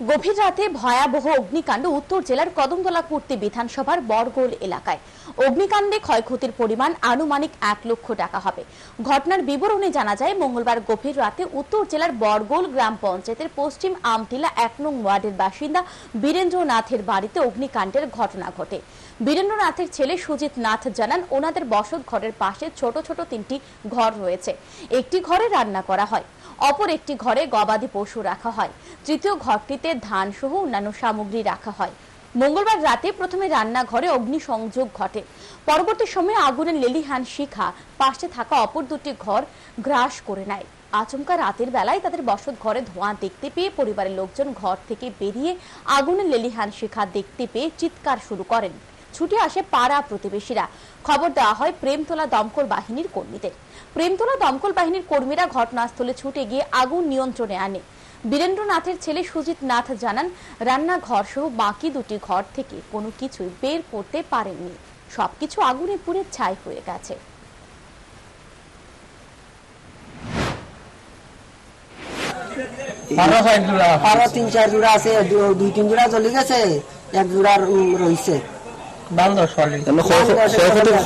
গভীর রাতে ভয়াবহ অগ্নিকাণ্ড উত্তর জেলার কদমতলা কুর্তি বিধানসভার বরগোল এলাকায়। অগ্নিকাণ্ডে ক্ষয়ক্ষতির পরিমাণ আনুমানিক এক লক্ষ টাকা হবে। ঘটনার বিবরণে জানা যায়, মঙ্গলবার গভীর রাতে উত্তর জেলার বরগোল গ্রাম পঞ্চায়েতের পশ্চিম আমটিলা এক নং ওয়ার্ডের বাসিন্দা বীরেন্দ্রনাথের বাড়িতে অগ্নিকাণ্ডের ঘটনা ঘটে। বীরেন্দ্রনাথের ছেলে সুজিত নাথ জানান, ওনাদের বসত ঘরের পাশে ছোট ছোট তিনটি ঘর রয়েছে। একটি ঘরে রান্না করা হয়। অপর একটি ঘরে গবাদি পশু রাখা হয়। তৃতীয় ঘরটিতে ধান সহ অন্যান্য সামগ্রী রাখা হয়। মঙ্গলবার রাতে প্রথমে রান্নাঘরে অগ্নিসংযোগ ঘটে। পরবর্তী সময়ে আগুনের লেলিহান শিখা পাশে থাকা অপর দুটি ঘর গ্রাস করে নেয়। আচমকা রাতের বেলায় তাদের বসত ঘরে ধোঁয়া দেখতে পেয়ে পরিবারের লোকজন ঘর থেকে বেরিয়ে আগুনের লেলিহান শিখা দেখতে পেয়ে চিৎকার শুরু করেন। ছুটে আসে পাড়া প্রতিবেশীরা। খবর দেওয়া হয় প্রেমতলা দমকল বাহিনীর কর্মীদের। প্রেমতলা দমকল বাহিনীর কর্মীরা ঘটনাস্থলে ছুটে গিয়ে আগুন নিয়ন্ত্রণে আনে। বীরেন্দ্রনাথের ছেলে সুজিত নাথ জানান রান্নাঘর সহ বাকি দুটি ঘর থেকে কোনো কিছুই বের করতে পারেননি। সবকিছু আগুনে পুড়ে ছাই হয়ে গেছে। জোড়া আরও তিন চার জোড়া আছে দুই তিন জোড়া জ্বলি গেছে এক জোড়ার উম,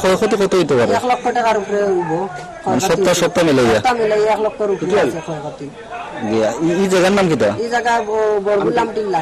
ক্ষয়ক্ষতি কত হইতে পারে এক লক্ষ টাকার উপরে সপ্তাহ সপ্তাহ? মিলাই এক লক্ষর উপরে ক্ষয়ক্ষতি গিয়া ই- ই জায়গার নাম কিটা এই জায়গায় বরগুলাম টিল্লা।